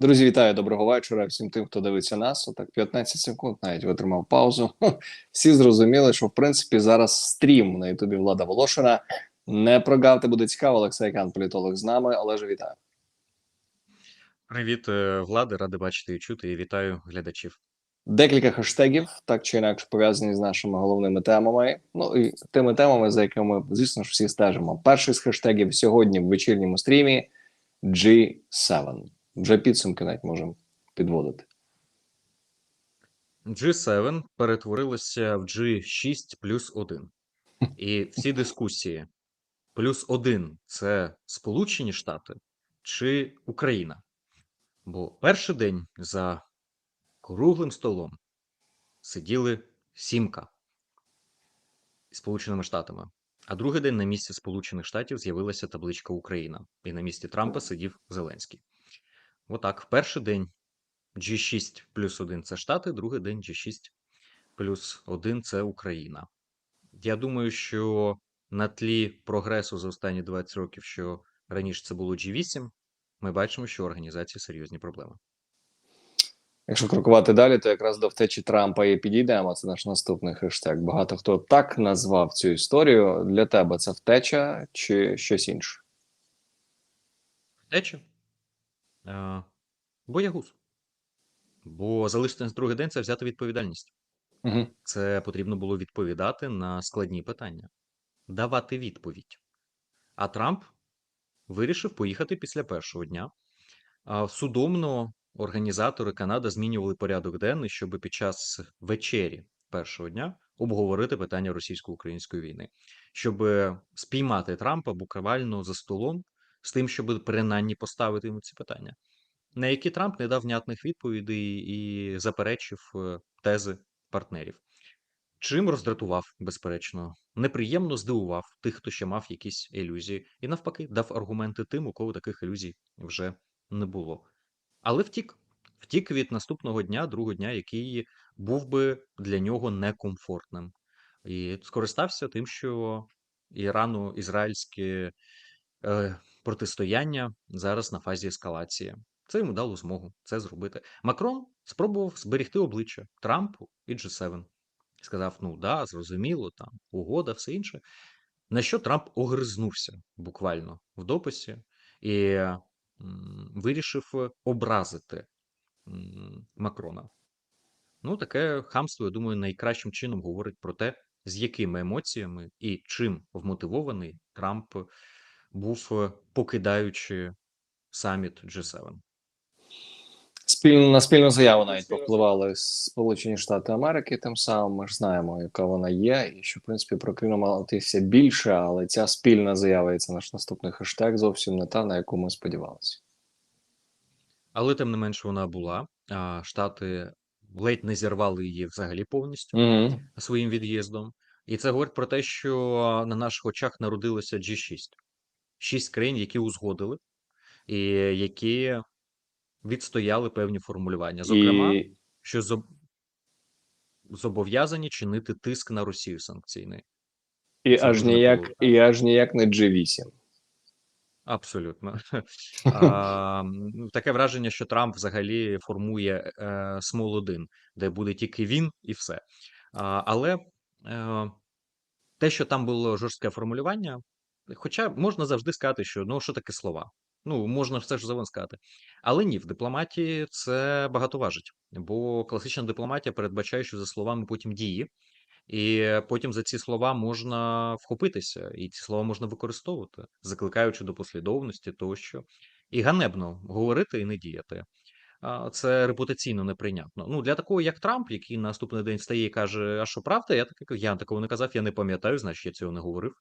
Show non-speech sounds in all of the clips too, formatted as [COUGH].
Друзі, вітаю, доброго вечора всім тим, хто дивиться нас. Отак 15 секунд навіть витримав паузу. [LAUGHS] Всі зрозуміли, що в принципі зараз стрім на Ютубі Влада Волошина. Не прогавте, буде цікаво. Олексій Кан, політолог з нами. Олеже, вітаю. Привіт, е, Влади, радий бачити і чути, і вітаю глядачів. Декілька хештегів, так чи інакше пов'язані з нашими головними темами. Ну і тими темами, за якими, звісно ж, всі стежимо. Перший з хештегів сьогодні в вечірньому стрімі G7. Вже підсумки навіть можемо підводити. G7 перетворилося в G6 плюс 1. І всі дискусії плюс 1 це Сполучені Штати чи Україна. Бо перший день за круглим столом сиділи сімка Сполученими Штатами. А другий день на місці Сполучених Штатів з'явилася табличка Україна, і на місці Трампа сидів Зеленський. Отак, в перший день G6 плюс 1 це Штати, другий день G6 плюс 1 це Україна. Я думаю, що на тлі прогресу за останні 20 років, що раніше це було G8, ми бачимо, що у організації серйозні проблеми. Якщо крокувати далі, то якраз до втечі Трампа і підійдемо. Це наш наступний хештег. Багато хто так назвав цю історію. Для тебе це втеча чи щось інше? Втеча? Е, Боягуз. Бо залишити на другий день це взяти відповідальність. Угу. Це потрібно було відповідати на складні питання, давати відповідь. А Трамп вирішив поїхати після першого дня. Судомно організатори Канади змінювали порядок денний, щоб під час вечері першого дня обговорити питання російсько-української війни, щоб спіймати Трампа буквально за столом з тим, щоб принаймні поставити йому ці питання, на які Трамп не дав внятних відповідей і заперечив е, тези партнерів. Чим роздратував, безперечно, неприємно здивував тих, хто ще мав якісь ілюзії, і навпаки, дав аргументи тим, у кого таких ілюзій вже не було. Але втік, втік від наступного дня, другого дня, який був би для нього некомфортним, і скористався тим, що Ірано-ізраїльське е, протистояння зараз на фазі ескалації. Це йому дало змогу це зробити. Макрон спробував зберегти обличчя Трампу і G7. Сказав: ну да, зрозуміло, там угода, все інше. На що Трамп огризнувся буквально в дописі і вирішив образити Макрона. Ну, таке хамство, я думаю, найкращим чином говорить про те, з якими емоціями і чим вмотивований Трамп був, е, покидаючи саміт G7. Спільно на спільну заяву навіть попливали Сполучені Штати Америки. Тим самим ми ж знаємо, яка вона є, і що в принципі про Крим мало йтися більше, але ця спільна заява і це наш наступний хештег зовсім не та, на яку ми сподівалися. Але тим не менш вона була. Штати ледь не зірвали її взагалі повністю Угу. своїм від'їздом. І це говорить про те, що на наших очах народилося G6. Шість країн, які узгодили, і які відстояли певні формулювання. Зокрема, І, що зоб... зобов'язані чинити тиск на Росію санкційний. і Це аж ніяк, важливо. і аж ніяк не G8. Абсолютно. [LAUGHS] А, таке враження, що Трамп взагалі формує е, Small 1, де буде тільки він і все. А, але е, те, що там було жорстке формулювання, хоча можна завжди сказати, що ну що таке слова. Ну, можна все ж завжди сказати. Але ні, в дипломатії це багато важить, бо класична дипломатія передбачає, що за словами потім дії, і потім за ці слова можна вхопитися, і ці слова можна використовувати, закликаючи до послідовності тощо. І ганебно говорити і не діяти. Це репутаційно неприйнятно. Ну, для такого, як Трамп, який наступний день стає і каже, а що правда, я таке я такого не казав, я не пам'ятаю, значить я цього не говорив.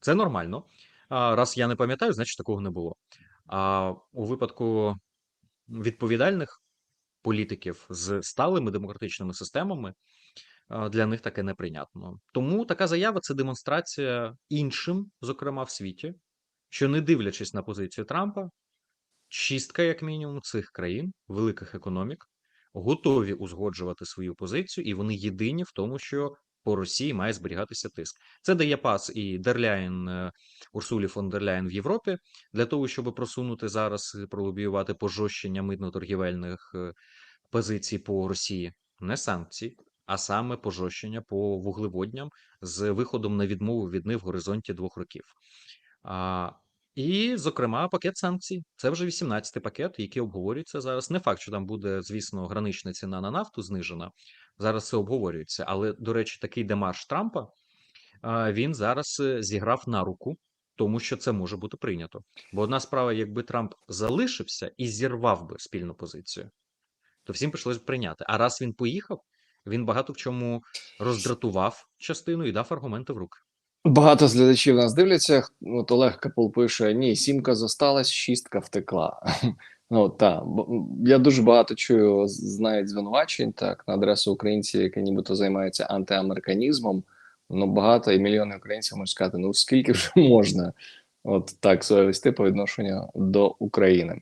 Це нормально. Раз я не пам'ятаю, значить такого не було. А у випадку відповідальних політиків з сталими демократичними системами для них таке неприйнятно. Тому така заява це демонстрація іншим, зокрема в світі, що не дивлячись на позицію Трампа, шістка, як мінімум, цих країн, великих економік, готові узгоджувати свою позицію, і вони єдині в тому, що по Росії має зберігатися тиск. Це дає пас і Дерляєн е, Урсулі фон дер Ляєн в Європі для того, щоб просунути зараз пролобіювати пожорщення митно-торгівельних е, позицій по Росії, не санкцій, а саме пожорщення по вуглеводням з виходом на відмову від них в горизонті двох років. А, і, зокрема, пакет санкцій. Це вже 18-й пакет, який обговорюється зараз. Не факт, що там буде, звісно, гранична ціна на нафту знижена. Зараз це обговорюється. Але, до речі, такий демарш Трампа він зараз е, зіграв на руку, тому що це може бути прийнято. Бо одна справа, якби Трамп залишився і зірвав би спільну позицію, то всім прийшлось прийняти. А раз він поїхав, він багато в чому роздратував частину і дав аргументи в руки. Багато з глядачів нас дивляться. От Олег Капул пише: ні, сімка зосталась, шістка втекла. [LAUGHS] Ну так, я дуже багато чую знають звинувачень так на адресу українців, які нібито займаються антиамериканізмом. Ну багато і мільйони українців можуть сказати: ну скільки вже [LAUGHS] можна от так себе вести по відношенню до України.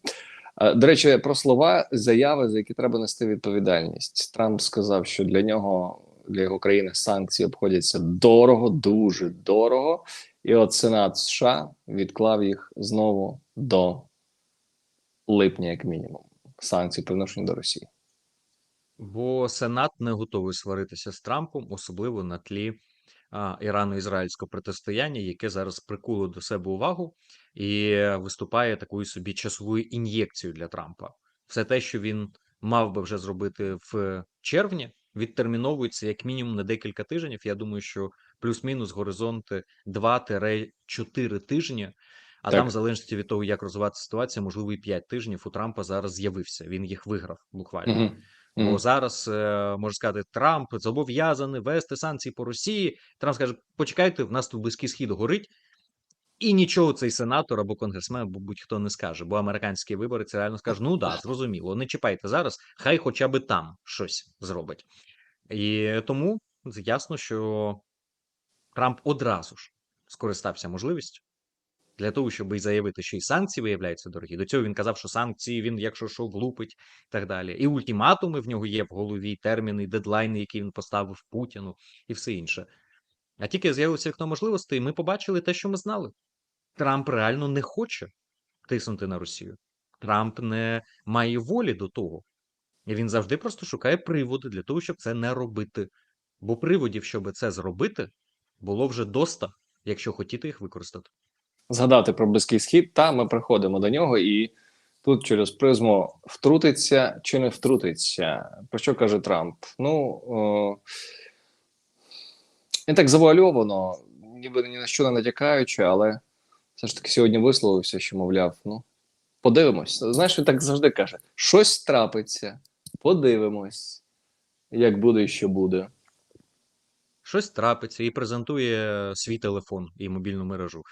До речі, про слова заяви, за які треба нести відповідальність. Трамп сказав, що для нього для його країни санкції обходяться дорого, дуже дорого. І от Сенат США відклав їх знову до липня, як мінімум, санкцій по до Росії. Бо Сенат не готовий сваритися з Трампом, особливо на тлі ірано-ізраїльського протистояння, яке зараз прикуло до себе увагу і виступає такою собі часовою ін'єкцією для Трампа. Все те, що він мав би вже зробити в червні, відтерміновується як мінімум на декілька тижнів. Я думаю, що плюс-мінус горизонти 2-4 тижні. А Так. там, в залежності від того, як розвиватися ситуація, можливо, і 5 тижнів у Трампа зараз з'явився. Він їх виграв буквально. Мгм. Бо Мгм. зараз е, можна сказати, Трамп зобов'язаний вести санкції по Росії. Трамп скаже: почекайте, в нас тут близький схід горить, і нічого цей сенатор або конгресмен, або будь-хто не скаже. Бо американський виборець реально скаже: ну да, зрозуміло, не чіпайте зараз, хай хоча б там щось зробить. І тому ясно, що Трамп одразу ж скористався можливістю. Для того, щоб і заявити, що і санкції виявляються дорогі. До цього він казав, що санкції він, якщо що, влупить і так далі. І ультиматуми в нього є в голові, терміни, дедлайни, які він поставив Путіну, і все інше. А тільки з'явилося вікно можливостей, ми побачили те, що ми знали. Трамп реально не хоче тиснути на Росію. Трамп не має волі до того. І він завжди просто шукає приводи для того, щоб це не робити. Бо приводів, щоб це зробити, було вже доста, якщо хотіти їх використати. Згадати про близький схід, та ми приходимо до нього, і тут через призму втрутиться чи не втрутиться. Про що каже Трамп? Ну о, не так завуальовано, ніби ні на що не натякаючи, але все ж таки сьогодні висловився, що мовляв, ну подивимось. Знаєш, він так завжди каже: щось трапиться, подивимось, як буде і що буде. Щось трапиться і презентує свій телефон і мобільну мережу.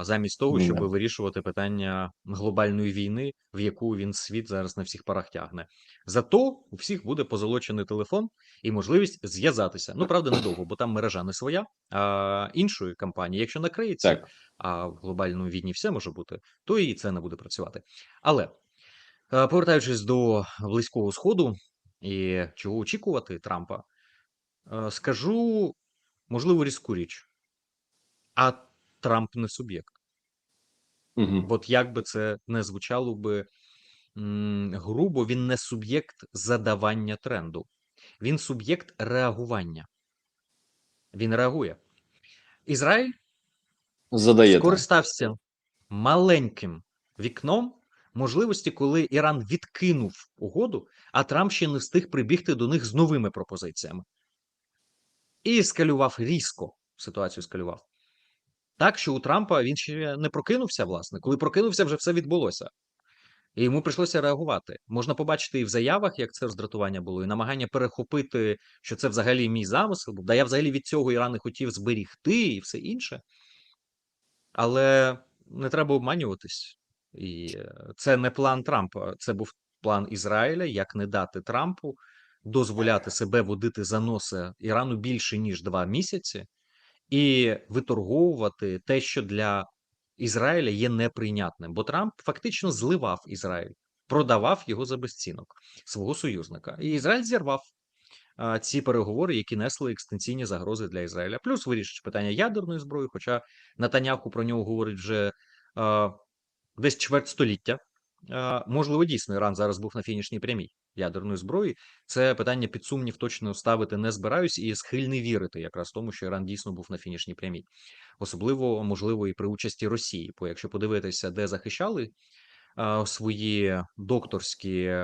Замість того, щоб вирішувати питання глобальної війни, в яку він світ зараз на всіх парах тягне. Зато у всіх буде позолочений телефон і можливість зв'язатися. Ну правда, недовго, бо там мережа не своя, а іншої компанії. Якщо накриється, Так. а в глобальній війні все може бути, то і це не буде працювати. Але е, повертаючись до близького сходу і чого очікувати Трампа, е, скажу можливо різку річ. А Трамп не суб'єкт. Угу. От як би це не звучало би м, грубо, він не суб'єкт задавання тренду, він суб'єкт реагування. Він реагує. Ізраїль Задаєте. скористався маленьким вікном можливості, коли Іран відкинув угоду, а Трамп ще не встиг прибігти до них з новими пропозиціями. І скалював різко ситуацію скалював. Так, що у Трампа він ще не прокинувся, власне. Коли прокинувся, вже все відбулося. І йому прийшлося реагувати. Можна побачити і в заявах, як це роздратування було, і намагання перехопити, що це взагалі мій замисел. Да я взагалі від цього Іран не хотів зберігти і все інше. Але не треба обманюватись. І це не план Трампа, це був план Ізраїля, як не дати Трампу дозволяти себе водити за носа Ірану більше ніж два місяці, і виторговувати те, що для Ізраїля є неприйнятним. Бо Трамп фактично зливав Ізраїль, продавав його за безцінок свого союзника. І Ізраїль зірвав. а, ці переговори, які несли екстенційні загрози для Ізраїля. Плюс вирішить питання ядерної зброї, хоча Натаняху про нього говорить вже а, десь чверть століття. Можливо, дійсно Іран зараз був на фінішній прямій ядерної зброї. Це питання під сумнів точно ставити не збираюсь і схильний вірити якраз тому, що Іран дійсно був на фінішній прямій. Особливо, можливо, і при участі Росії. Бо якщо подивитися, де захищали свої докторські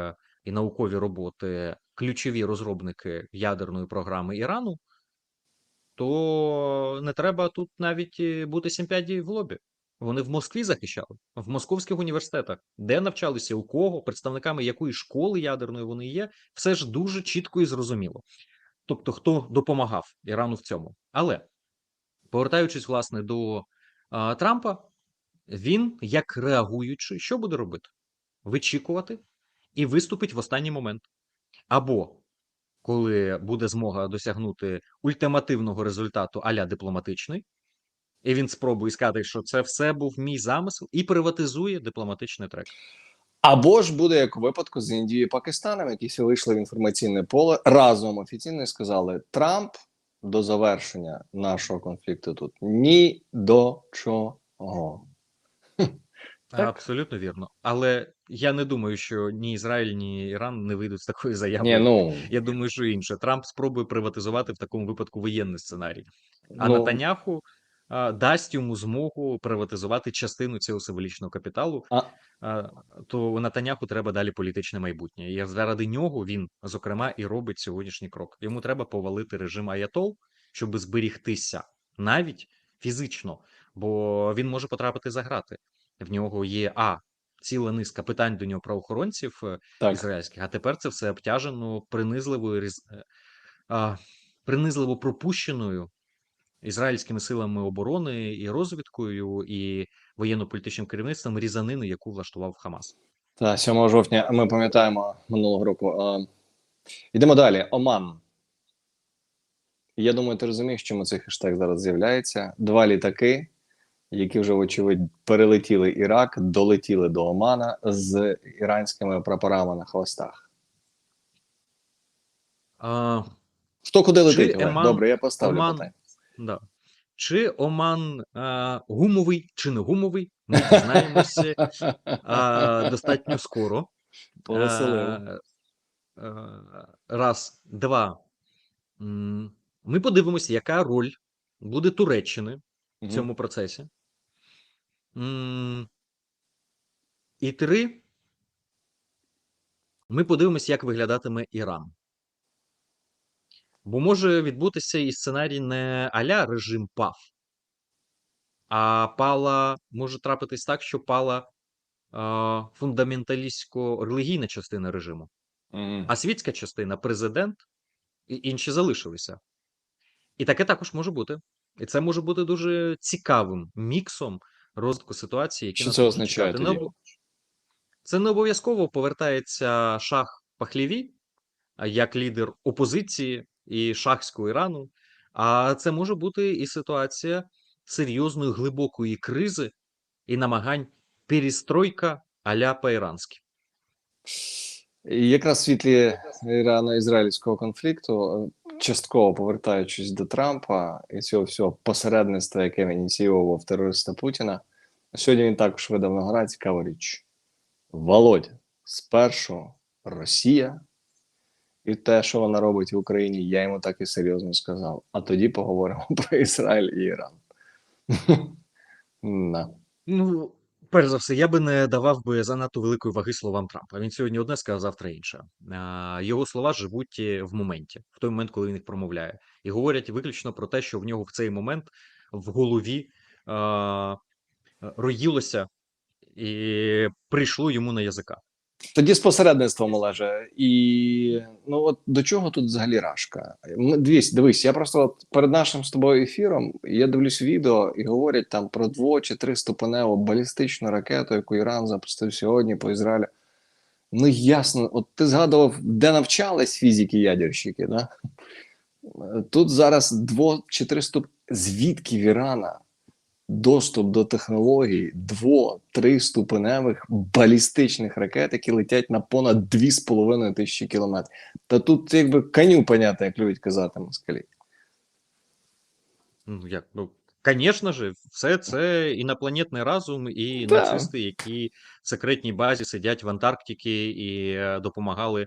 і наукові роботи ключові розробники ядерної програми Ірану, то не треба тут навіть е, бути сімпяді в лобі. Вони в Москві захищали, в московських університетах, де навчалися у кого, представниками якої школи ядерної вони є, все ж дуже чітко і зрозуміло. Тобто, хто допомагав Ірану в цьому. Але повертаючись власне до а, Трампа, він, як реагуючи, що буде робити? Вичікувати і виступить в останній момент. Або коли буде змога досягнути ультимативного результату аля дипломатичний, і він спробує сказати, що це все був мій замисел, і приватизує дипломатичний трек. Або ж буде як у випадку з Індією і Пакистаном, які всі вийшли в інформаційне поле разом офіційно і сказали: Трамп до завершення нашого конфлікту тут ні до чого. Так. Абсолютно вірно. Але я не думаю, що ні Ізраїль, ні Іран не вийдуть з такою заявою. Ні, ну, Я думаю, що інше. Трамп спробує приватизувати в такому випадку воєнний сценарій. А ну, Натаняху дасть йому змогу приватизувати частину цього символічного капіталу. А- то Натаняху треба далі політичне майбутнє. І заради нього він, зокрема, і робить сьогоднішній крок. Йому треба повалити режим Аятол, щоб зберігтися навіть фізично, бо він може потрапити за грати. В нього є а ціла низка питань до нього правоохоронців е, так. ізраїльських, а тепер це все обтяжено принизливою е, принизливо пропущеною ізраїльськими силами оборони і розвідкою, і воєнно-політичним керівництвом різанини, яку влаштував Хамас. Та 7 жовтня ми пам'ятаємо минулого року. А, йдемо далі. Оман. Я думаю, ти розумієш, чому цей хештег зараз з'являється. Два літаки, які вже, вочевидь, перелетіли Ірак, долетіли до Омана з іранськими прапорами на хвостах. А, Хто куди летить? Олег? Оман- Добре, я поставлю Оман- питання. Да. Чи Оман а, гумовий, чи не гумовий, ми дізнаємося а, достатньо скоро. Повеселило. Е, е, Раз, два. Ми подивимося, яка роль буде Туреччини в цьому процесі. І три. Ми подивимося, як виглядатиме Іран. Бо може відбутися і сценарій не аля режим пав, а пала може трапитись так, що пала а, фундаменталістсько-релігійна частина режиму. Мгм. А світська частина, президент і інші залишилися. І таке також може бути. І це може бути дуже цікавим міксом розвитку ситуації, які Що це означає тоді? Не Це не обов'язково повертається шах Пахліві як лідер опозиції і шахського Ірану. А це може бути і ситуація серйозної глибокої кризи і намагань перестройка аля по-іранськи. І якраз світлі ірано-ізраїльського конфлікту, е, частково повертаючись до Трампа і цього всього посередництва, яке він ініційовував терориста Путіна, сьогодні він також видав на гора цікаву річ. Володя, спершу Росія, і те, що вона робить в Україні, я йому так і серйозно сказав. А тоді поговоримо [LAUGHS] про Ізраїль і Іран. [LAUGHS] Ну, перш за все, я би не давав би занадто великої ваги словам Трампа. Він сьогодні одне сказав, завтра інше. Його слова живуть е, в моменті, в той момент, коли він їх промовляє, і говорять виключно про те, що в нього в цей момент в голові роїлося і прийшло йому на язика. Тоді з посередництвом Олеже. І ну от до чого тут взагалі рашка? Ми, дивись, дивись, я просто от перед нашим з тобою ефіром я дивлюсь відео і говорять там про дво чи триступеневу балістичну ракету, яку Іран запустив сьогодні по Ізраїлю. Ну ясно, от ти згадував, де навчались фізики ядерщики, да? Тут зараз дво чи три ступ... Звідки в Ірана доступ до технологій дво, триступеневих балістичних ракет, які летять на понад 2,5 тисячі кілометрів. Та тут якби коню поняти, як люблять казати москалі. Ну, як, ну, звісно ж, все це інопланетний разум і Так. нацисти, які в секретній базі сидять в Антарктиці і е, допомагали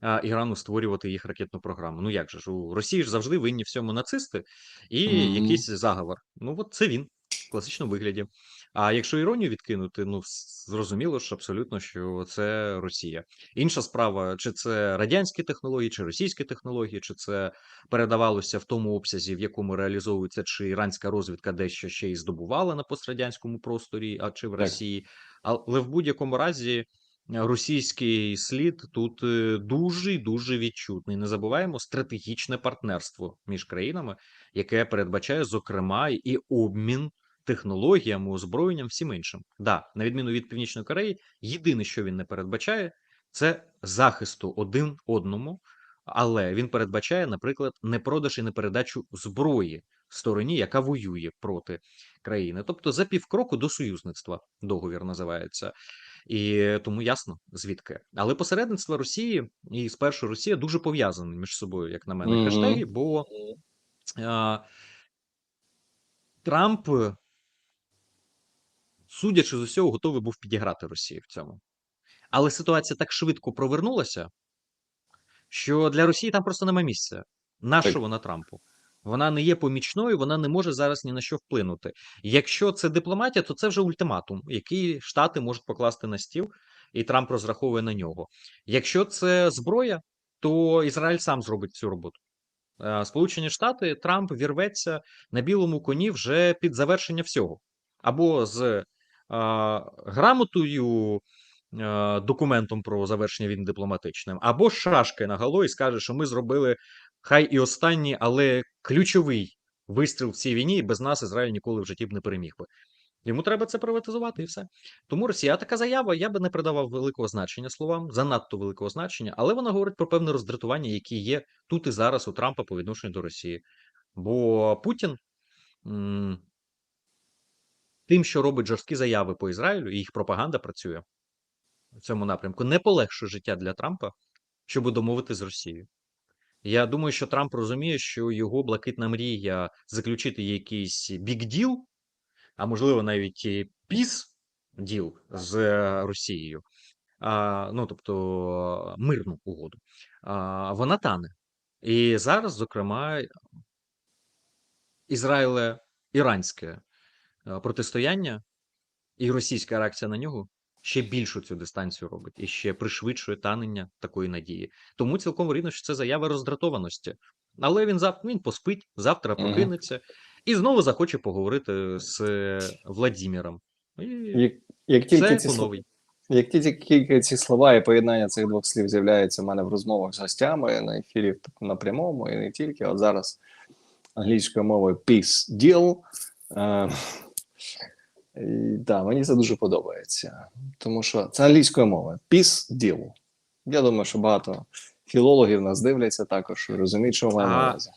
а, Ірану створювати їх ракетну програму. Ну як же ж, у Росії ж завжди винні в цьому нацисти і Мгм. якийсь заговор. Ну, от це він в класичному вигляді. А якщо іронію відкинути, ну зрозуміло ж абсолютно, що це Росія. Інша справа, чи це радянські технології, чи російські технології, чи це передавалося в тому обсязі, в якому реалізовується, чи іранська розвідка дещо ще й здобувала на пострадянському просторі, а чи в Так. Росії. Але в будь-якому разі російський слід тут е, дуже дуже відчутний. Не забуваємо стратегічне партнерство між країнами, яке передбачає, зокрема, і обмін технологіями, озброєнням, всім іншим. Да, на відміну від Північної Кореї, єдине, що він не передбачає, це захисту один одному, але він передбачає, наприклад, не продаж і не передачу зброї стороні, яка воює проти країни. Тобто за півкроку до союзництва договір називається. І тому ясно звідки. Але посередництво Росії і спершу Росія дуже пов'язані між собою, як на мене, Мгм. хештеги, бо а, Трамп, судячи з усього, готовий був підіграти Росії в цьому. Але ситуація так швидко провернулася, що для Росії там просто нема місця. Нащо вона Трампу? Вона не є помічною, вона не може зараз ні на що вплинути. Якщо це дипломатія, то це вже ультиматум, який Штати можуть покласти на стіл, і Трамп розраховує на нього. Якщо це зброя, то Ізраїль сам зробить цю роботу. Е, Сполучені Штати Трамп вірветься на білому коні вже під завершення всього, або з е, грамотою, е, документом про завершення війни дипломатичним, або з шашкою наголо і скаже, що ми зробили хай і останній, але ключовий вистріл в цій війні, і без нас Ізраїль ніколи в житті б не переміг би. Йому треба це приватизувати і все. Тому Росія така заява, я би не придавав великого значення словам, занадто великого значення, але вона говорить про певне роздратування, які є тут і зараз у Трампа по відношенню до Росії. Бо Путін тим, що робить жорсткі заяви по Ізраїлю, і їх пропаганда працює в цьому напрямку, не полегшує життя для Трампа, щоб домовити з Росією. Я думаю, що Трамп розуміє, що його блакитна мрія заключити якийсь бік-діл, а можливо навіть піс діл з е, Росією, а, ну тобто мирну угоду, а, вона тане. І зараз, зокрема, Ізраїле-іранське е, протистояння і російська реакція на нього ще більшу цю дистанцію робить і ще пришвидшує танення такої надії. Тому цілком вірно, що це заява роздратованості. Але він зав... він поспить, завтра прокинеться і знову захоче поговорити з е, Владіміром. І Як, як тільки ці. Як тільки ці слова і поєднання цих двох слів з'являються в мене в розмовах з гостями на ефірі на прямому і не тільки, от зараз англійською мовою peace deal. І, да, мені це дуже подобається, тому що це англійською мовою peace deal. Я думаю, що багато філологів нас дивляться також і розуміють, що на А- увазі.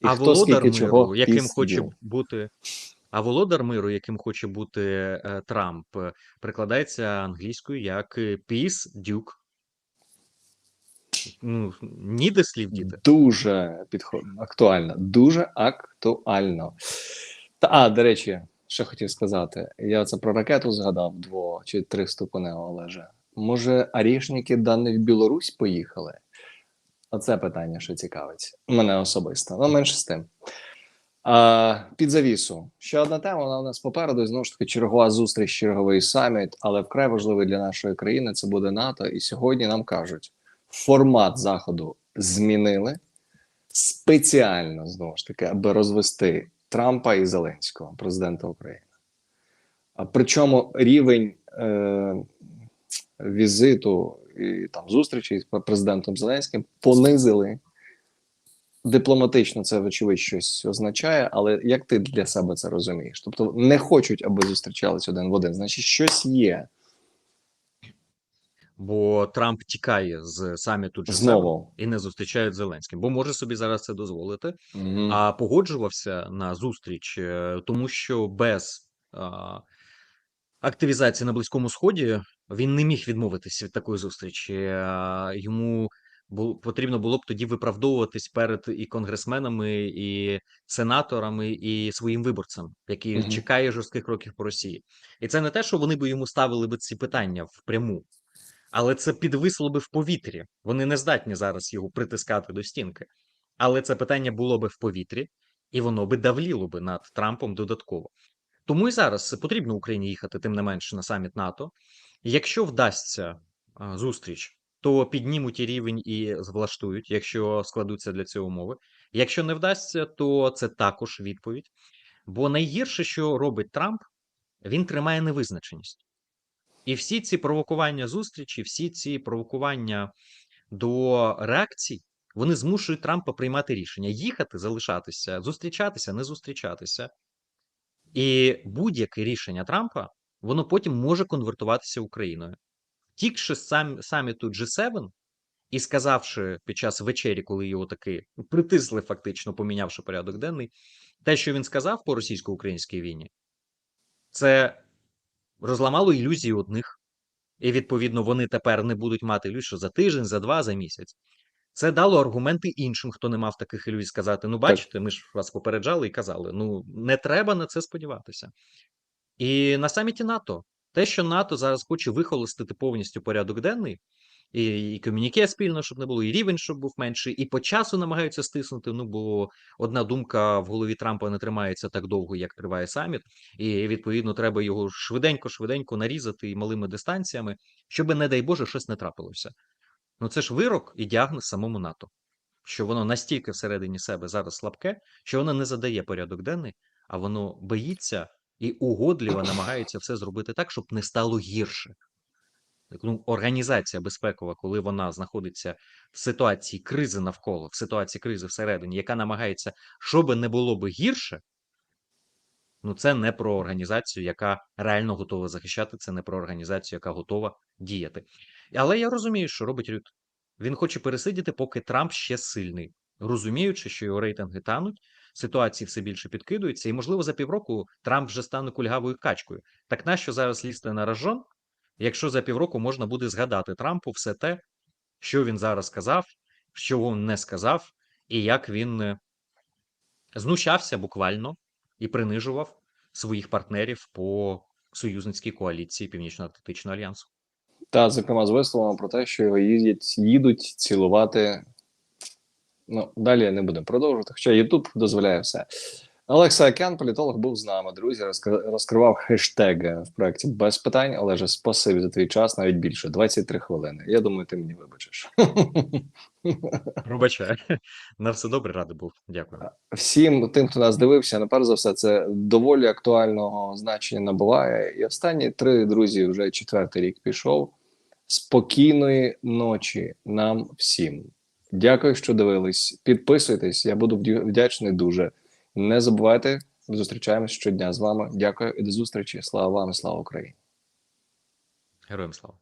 І А хто володар скільки чого миру, яким хоче deal. бути. А володар миру, яким хоче бути е, Трамп, прикладається англійською як е, peace duke. Ну, ніде слів діти. Дуже підходно, актуально, дуже актуально. Та, а, до речі, що хотів сказати. Я це про ракету згадав дво чи три ступеневого Олеже. Може, арішники дані в Білорусь поїхали? Оце питання, що цікавить. Мене особисто. Ну, менше з тим. А, під завісу. Ще одна тема, вона у нас попереду. І, Знову ж таки, чергова зустріч, черговий саміт, але вкрай важливий для нашої країни це буде НАТО. І сьогодні нам кажуть, формат заходу змінили спеціально знову ж таки, аби розвести Трампа і Зеленського, президента України. Причому рівень е, візиту і там зустрічі з президентом Зеленським понизили. Дипломатично це, вочевидь, щось означає, але як ти для себе це розумієш? Тобто не хочуть, аби зустрічались один в один. Значить, щось є Бо Трамп тікає з саміту G7 знову. і не зустрічають з Зеленським, бо може собі зараз це дозволити. Мгм. А погоджувався на зустріч, е, тому що без а, активізації на Близькому Сході, він не міг відмовитися від такої зустрічі. А, Йому бу- потрібно було б тоді виправдовуватись перед і конгресменами, і сенаторами, і своїм виборцем, який Мгм. чекає жорстких кроків по Росії. І це не те, що вони би йому ставили би ці питання впряму, але це підвисло би в повітрі. Вони не здатні зараз його притискати до стінки. Але це питання було би в повітрі, і воно би давліло би над Трампом додатково. Тому і зараз потрібно Україні їхати тим не менше на саміт НАТО. Якщо вдасться зустріч, то піднімуть і рівень і влаштують, якщо складуться для цього умови. Якщо не вдасться, то це також відповідь. Бо найгірше, що робить Трамп, він тримає невизначеність. І всі ці провокування зустрічі, всі ці провокування до реакцій, вони змушують Трампа приймати рішення: їхати, залишатися, зустрічатися, не зустрічатися. І будь-яке рішення Трампа воно потім може конвертуватися Україною. Тікши з сам, саміту G7 і сказавши під час вечері, коли його таки притисли, фактично помінявши порядок денний, те, що він сказав по російсько-українській війні, це розламало ілюзії одних, і відповідно вони тепер не будуть мати ілюзій, що за тиждень, за два, за місяць. Це дало аргументи іншим, хто не мав таких ілюзій, сказати: ну, бачите, ми ж вас попереджали і казали. Ну не треба на це сподіватися. І на саміті НАТО те, що НАТО зараз хоче вихолостити повністю порядок денний, і, і комюніке спільно, щоб не було, і рівень, щоб був менший, і по часу намагаються стиснути. Ну бо одна думка в голові Трампа не тримається так довго, як триває саміт, і відповідно треба його швиденько-швиденько нарізати і малими дистанціями, щоб, не дай Боже, щось не трапилося. Ну це ж вирок і діагноз самому НАТО, що воно настільки всередині себе зараз слабке, що воно не задає порядок денний, а воно боїться і угодливо намагається все зробити так, щоб не стало гірше. Ну, організація безпекова, коли вона знаходиться в ситуації кризи навколо, в ситуації кризи всередині, яка намагається, щоб не було би гірше, ну це не про організацію, яка реально готова захищати, це не про організацію, яка готова діяти. Але я розумію, що робить Рют. Він хоче пересидіти, поки Трамп ще сильний, розуміючи, що його рейтинги тануть, ситуації все більше підкидуються, і, можливо, за півроку Трамп вже стане кульгавою качкою. Так нащо зараз лізти на рожон, якщо за півроку можна буде згадати Трампу все те, що він зараз сказав, що він не сказав, і як він е, знущався буквально і принижував своїх партнерів по союзницькій коаліції Північно-Атлантичного альянсу. Та, зокрема, з висловами про те, що його їдять, їдуть цілувати. Ну, далі не будемо продовжувати, хоча Ютуб дозволяє все. Олекса Океан, політолог, був з нами. Друзі, розкри- розкривав хештеги в проєкті без питань, але ж спасибі за твій час, навіть більше 23 хвилини. Я думаю, ти мені вибачиш. [LAUGHS] Пробачаю. На все добре, радий був. Дякую. Всім тим, хто нас дивився, на перш за все, це доволі актуального значення набуває. І останні три друзі вже четвертий рік пішов. Спокійної ночі нам всім. Дякую, що дивились. Підписуйтесь, я буду вдячний дуже. Не забувайте, зустрічаємось щодня з вами. Дякую і до зустрічі. Слава вам слава Україні. Героям слава.